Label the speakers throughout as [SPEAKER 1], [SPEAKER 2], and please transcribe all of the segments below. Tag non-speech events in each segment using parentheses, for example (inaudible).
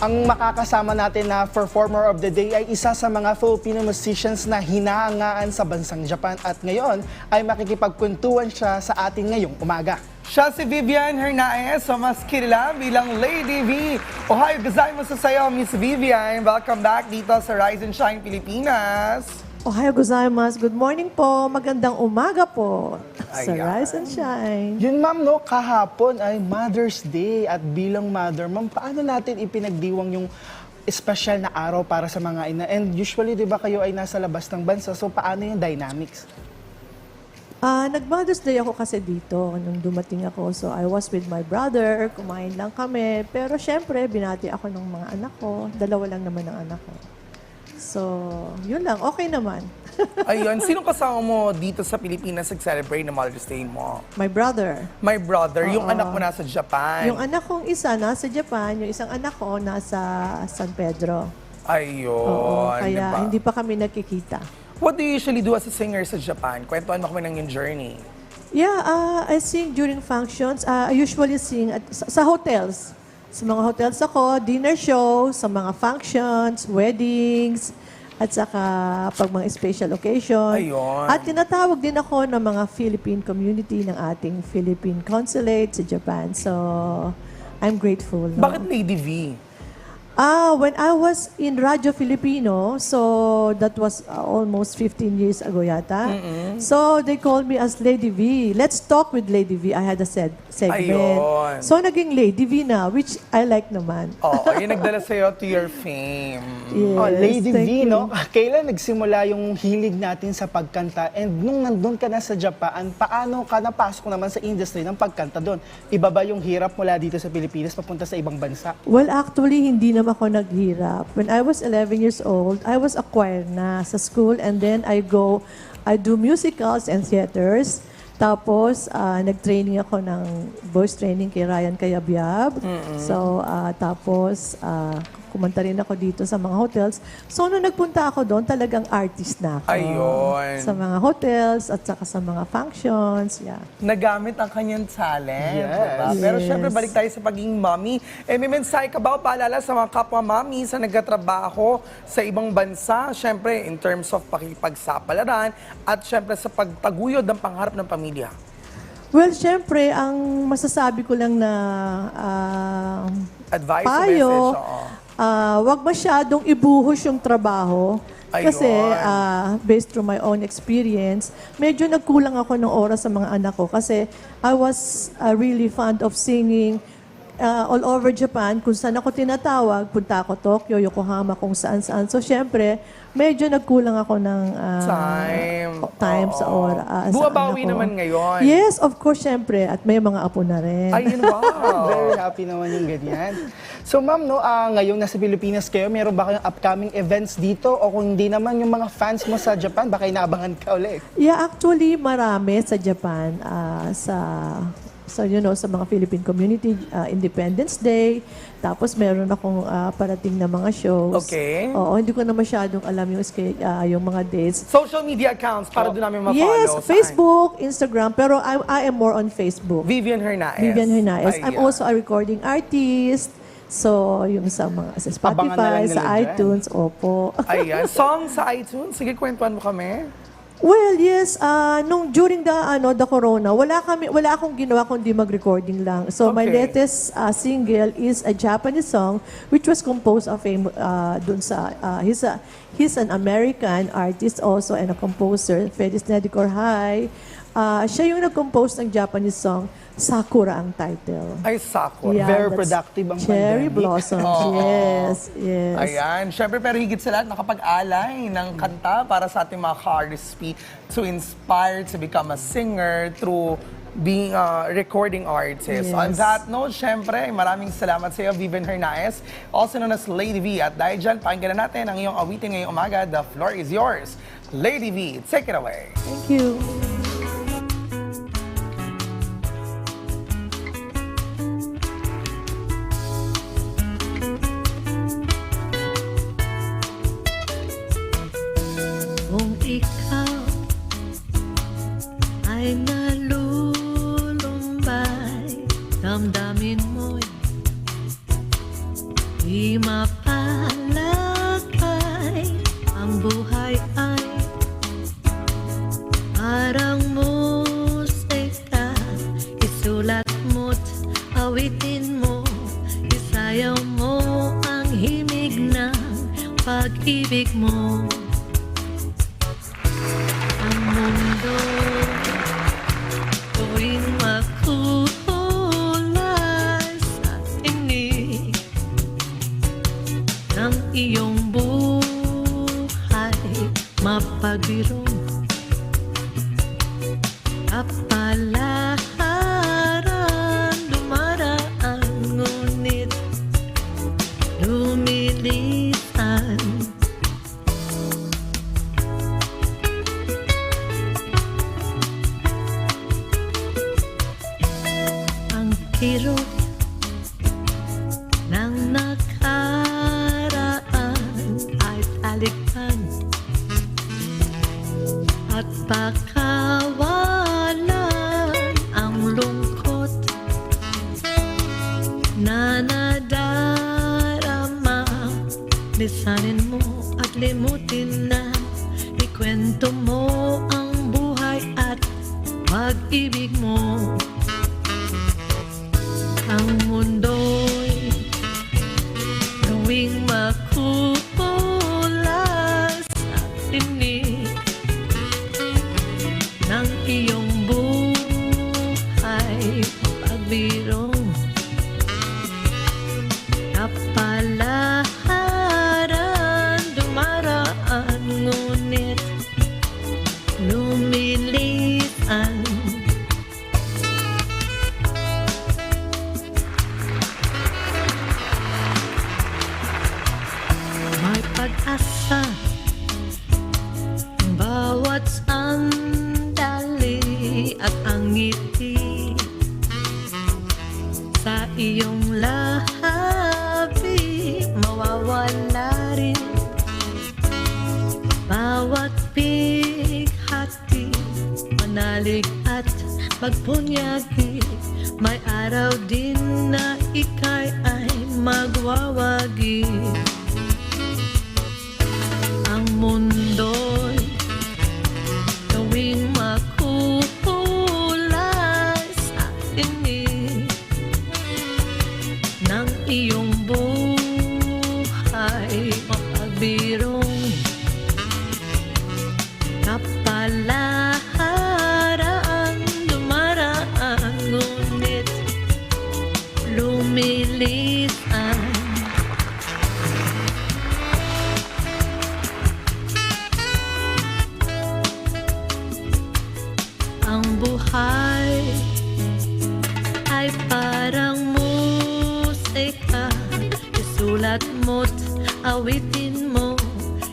[SPEAKER 1] Ang makakasama natin na performer of the day ay isa sa mga Filipino musicians na hinahangaan sa bansang Japan at ngayon ay makikipagkwentuhan siya sa atin ngayong umaga.
[SPEAKER 2] Siya si Vivian Hernaez, o mas kilala bilang Lady V. Ohayo gozaimasu sa'yo, Miss Vivian. Welcome back dito sa Rise and Shine Pilipinas.
[SPEAKER 3] Ohayo gozaimasu. Good morning po. Magandang umaga po. Sa
[SPEAKER 2] Ayan.
[SPEAKER 3] Rise and Shine.
[SPEAKER 1] Yun ma'am, no, kahapon ay Mother's Day at bilang mother, ma'am, paano natin ipinagdiwang yung special na araw para sa mga ina? And usually, di ba kayo ay nasa labas ng bansa, so paano yung dynamics?
[SPEAKER 3] Ah, nag-Mother's Day ako kasi dito nung dumating ako. So I was with my brother, kumain lang kami. Pero syempre, binati ako ng mga anak ko. Dalawa lang naman ang anak ko. So, yun lang. Okay naman. (laughs)
[SPEAKER 2] Ayun, sino kasama mo dito sa Pilipinas nag-celebrate ng Mother's Day mo?
[SPEAKER 3] my brother.
[SPEAKER 2] My brother, yung anak mo nasa Japan.
[SPEAKER 3] Yung anak kong isa nasa Japan, yung isang anak ko nasa San Pedro.
[SPEAKER 2] Ayun,
[SPEAKER 3] Oo, kaya
[SPEAKER 2] diba?
[SPEAKER 3] hindi pa kami nakikita.
[SPEAKER 2] What do you usually do as a singer sa Japan? Kwentuhan mo kami ng yung journey.
[SPEAKER 3] Yeah, uh, I sing during functions. Uh, I usually sing at, sa, sa hotels. Sa mga hotels ako, dinner show, sa mga functions, weddings, at saka pag mga special occasion.
[SPEAKER 2] Ayun.
[SPEAKER 3] At tinatawag din ako ng mga Philippine community ng ating Philippine consulate sa Japan. So, I'm grateful. no?
[SPEAKER 2] Bakit Lady V?
[SPEAKER 3] Ah, when I was in Radyo Filipino, so that was uh, almost 15 years ago yata. So they called me as Lady V. Let's talk with Lady V. I had a seg- segment.
[SPEAKER 2] Ayun.
[SPEAKER 3] So naging Lady V na, which I like naman.
[SPEAKER 2] Oo, yung (laughs) nagdala sa'yo to your fame.
[SPEAKER 3] Yes,
[SPEAKER 1] oh, Lady
[SPEAKER 3] thank
[SPEAKER 1] V,
[SPEAKER 3] you.
[SPEAKER 1] no? (laughs) Kailan nagsimula yung hilig natin sa pagkanta? And nung nandun ka na sa Japan, paano ka napasok naman sa industry ng pagkanta doon? Iba ba yung hirap mula dito sa Pilipinas papunta sa ibang bansa?
[SPEAKER 3] Well, actually, hindi naman ako naghirap. When I was 11 years old, I was a choir na sa school and then I go, I do musicals and theaters. Tapos, ah, nag-training ako ng voice training kay Ryan Kayabyab. So, ah, tapos, ah, kumanta rin ako dito sa mga hotels. So, nung nagpunta ako doon, talagang artist na ako.
[SPEAKER 2] Ayun.
[SPEAKER 3] Sa mga hotels at saka sa mga functions. Yeah.
[SPEAKER 2] nagamit ang kanyang talent.
[SPEAKER 1] Yes.
[SPEAKER 2] diba? Pero
[SPEAKER 3] Yes.
[SPEAKER 2] syempre, balik tayo sa pagiging mommy. Eh, may mensahe ka ba o paalala sa mga kapwa mommy sa nagkatrabaho sa ibang bansa? Syempre, in terms of pakipagsapalaran at syempre sa pagtaguyod ng pangarap ng pamilya.
[SPEAKER 3] Well, syempre, ang masasabi ko lang na ah,
[SPEAKER 2] Advice
[SPEAKER 3] payo,
[SPEAKER 2] message? Oo.
[SPEAKER 3] Ah, wag masyadong ibuhos yung trabaho. Kasi
[SPEAKER 2] Ayun.
[SPEAKER 3] ah, based through my own experience, medyo nagkulang ako ng oras sa mga anak ko kasi I was ah, really fond of singing ah, all over Japan. Kung saan ako tinatawag, punta ako Tokyo, Yokohama, kung saan-saan. So, syempre, medyo nagkulang ako ng ah,
[SPEAKER 2] Time.
[SPEAKER 3] time sa
[SPEAKER 2] Oo.
[SPEAKER 3] oras. sa
[SPEAKER 2] Bumabawi
[SPEAKER 3] anak ko.
[SPEAKER 2] naman ngayon.
[SPEAKER 3] Yes, of course, syempre. At may mga apo na rin.
[SPEAKER 2] Ayun, (laughs) wow.
[SPEAKER 1] Very happy naman yung ganyan. So ma'am, no, ah, ngayong nasa Pilipinas kayo, meron ba kayong upcoming events dito? O kung hindi naman yung mga fans mo sa Japan, baka inaabangan ka ulit.
[SPEAKER 3] Yeah, actually marami sa Japan ah, sa sa you know sa mga Philippine community ah, Independence Day. Tapos meron akong ah, parating na mga shows.
[SPEAKER 2] Okay.
[SPEAKER 3] Oo, hindi ko na masyadong alam yung ske- ah, yung mga dates.
[SPEAKER 2] Social media accounts para doon namin ma-follow.
[SPEAKER 3] Yes,
[SPEAKER 2] Saan?
[SPEAKER 3] Facebook, Instagram, pero I, I am more on Facebook.
[SPEAKER 2] Vivian Hernaez.
[SPEAKER 3] Vivian Hernaez. I'm
[SPEAKER 2] Ayan.
[SPEAKER 3] also a recording artist. So, yung sa mga sa
[SPEAKER 1] Abangan na lang
[SPEAKER 3] Spotify,
[SPEAKER 1] nila
[SPEAKER 3] sa
[SPEAKER 1] dyan.
[SPEAKER 3] iTunes, opo.
[SPEAKER 2] Ayan. Song sa iTunes. Sige, kwentuhan mo kami.
[SPEAKER 3] Well, yes, ah nung during the ano the corona, wala kami wala akong ginawa kundi mag-recording lang. So my
[SPEAKER 2] Okay.
[SPEAKER 3] latest ah, single is a Japanese song which was composed of a ah, dun sa ah, he's a he's an American artist also and a composer, Felix Nedicor High. Ah, siya yung nag-compose ng Japanese song, Sakura ang title.
[SPEAKER 2] Ay, Sakura.
[SPEAKER 3] Yeah,
[SPEAKER 1] Very productive ang
[SPEAKER 3] Cherry
[SPEAKER 1] pandemic.
[SPEAKER 3] Blossoms.
[SPEAKER 2] Oo.
[SPEAKER 3] Yes, yes.
[SPEAKER 2] Ayan. Siyempre, pero higit sa lahat, nakapag-alay ng kanta para sa ating mga ka-RSP to inspire to become a singer through being a recording artist.
[SPEAKER 3] Yes.
[SPEAKER 2] On that note, syempre, maraming salamat sa iyo, Vivian Hernaez, also known as Lady V. At dahil dyan, pakinggan na natin ang iyong awitin ngayong umaga. The floor is yours. Lady V, take it away.
[SPEAKER 3] Thank you.
[SPEAKER 4] Ay nalulumbay, damdamin mo'y
[SPEAKER 3] Di mapalagay Ang buhay ay Parang musika. Isulat mo't awitin mo. Isayaw mo ang himig ng pag-ibig mo quiero lisanin mo at limutin na. Ikwento mo ang buhay at pag-ibig mo ang bawat sandali at ang sa iyong lahabi mawawala rin. Bawat pighati manalig at magpunyagi may araw din na ikay ay magwawagi Ang buhay ay parang musika. Isulat mo't awitin mo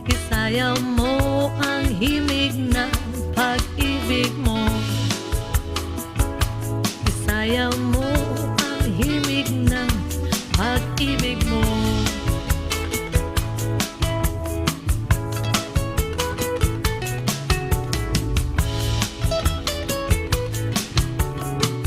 [SPEAKER 3] Isayaw mo ang himig ng pag-ibig mo. Isayaw mo